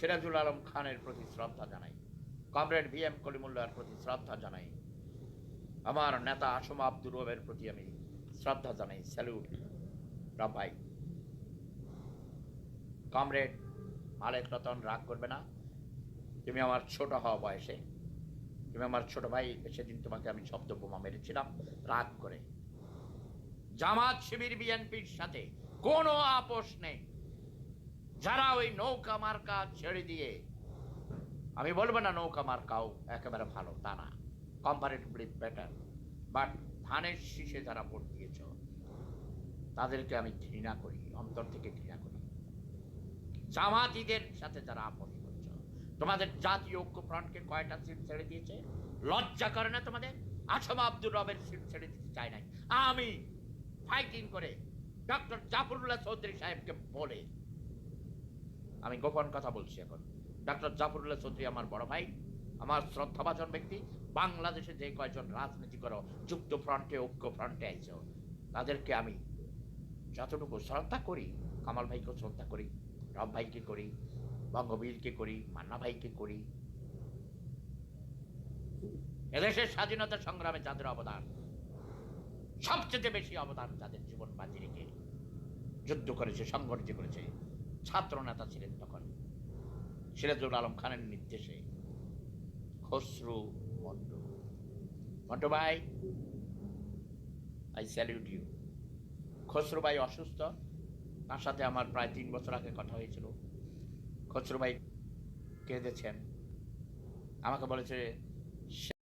সিরাজুল আলম খানের প্রতি শ্রদ্ধা জানাই। কমরেড ভি এম কলিমুল্লাহর প্রতি শ্রদ্ধা জানাই। আমার নেতা আসম আব্দুর রবের প্রতি আমি শ্রদ্ধা জানাই। স্যালুট ভাই। কমরেড মালেক রতন রাগ করবে না। তুমি আমার ছোট হওয়া বয়সে, তুমি আমার ছোট ভাই, সেদিন তোমাকে আমি শব্দ বোমা মেরেছিলাম। রাগ করে। জামাত শিবির বিএনপির সাথে কোনো আপোষ নেই। যারা ওই নৌকা মার্কা ছেড়ে দিয়ে, আমি বলব না নৌকা মার্কাও একেবারে ভালো, তা না। কম্পারেটিভলি বেটার বাট ধানের শীষে যারা ভোট দিয়েছ, তাদেরকে আমি ঘৃণা করি, অন্তর থেকে ঘৃণা করি। জামাতিদের সাথে যারা আপোষ করছ, তোমাদের জাতীয় ঐক্য ফ্রন্টকে কয়টা সিট ছেড়ে দিয়েছে? লজ্জা করে না তোমাদের? আসম আব্দুর রবের সিট ছেড়ে দিতে চায় নাই। আমি ফাইটিং করে ডক্টর জাফরুল্লাহ চৌধুরী সাহেবকে বলে আমি গোপন কথা বলছি এখন। ডক্টর জাফরুল্লাহ চৌধুরী আমার বড় ভাই, আমার শ্রদ্ধাভাজন ব্যক্তি। বাংলাদেশে যে কয়জন রাজনীতি করো যুক্ত ফ্রন্টে, ঐক্য ফ্রন্টে আইছো, তাদেরকে আমি যতটুকু শ্রদ্ধা করি, কামাল ভাইকেও শ্রদ্ধা করি, রব ভাইকে করি, বঙ্গবীরকে করি, মান্না ভাইকে করি। এদেশের স্বাধীনতা সংগ্রামে যাদের অবদান, সবচেয়ে বেশি অবদান যাদের জীবন বাজি রেখে যুদ্ধ করেছে সংগঠিত করেছে ছাত্র নেতা ছিলেন তখন। সিরাজুল আলম খানের নির্দেশে। খসরু মন্টু মন্টু ভাই, আই স্যালিউট ইউ খসরু ভাই অসুস্থ। তার সাথে আমার প্রায় তিন বছর আগে কথা হয়েছিল। খসরু ভাই কেঁদেছেন। আমাকে বলেছে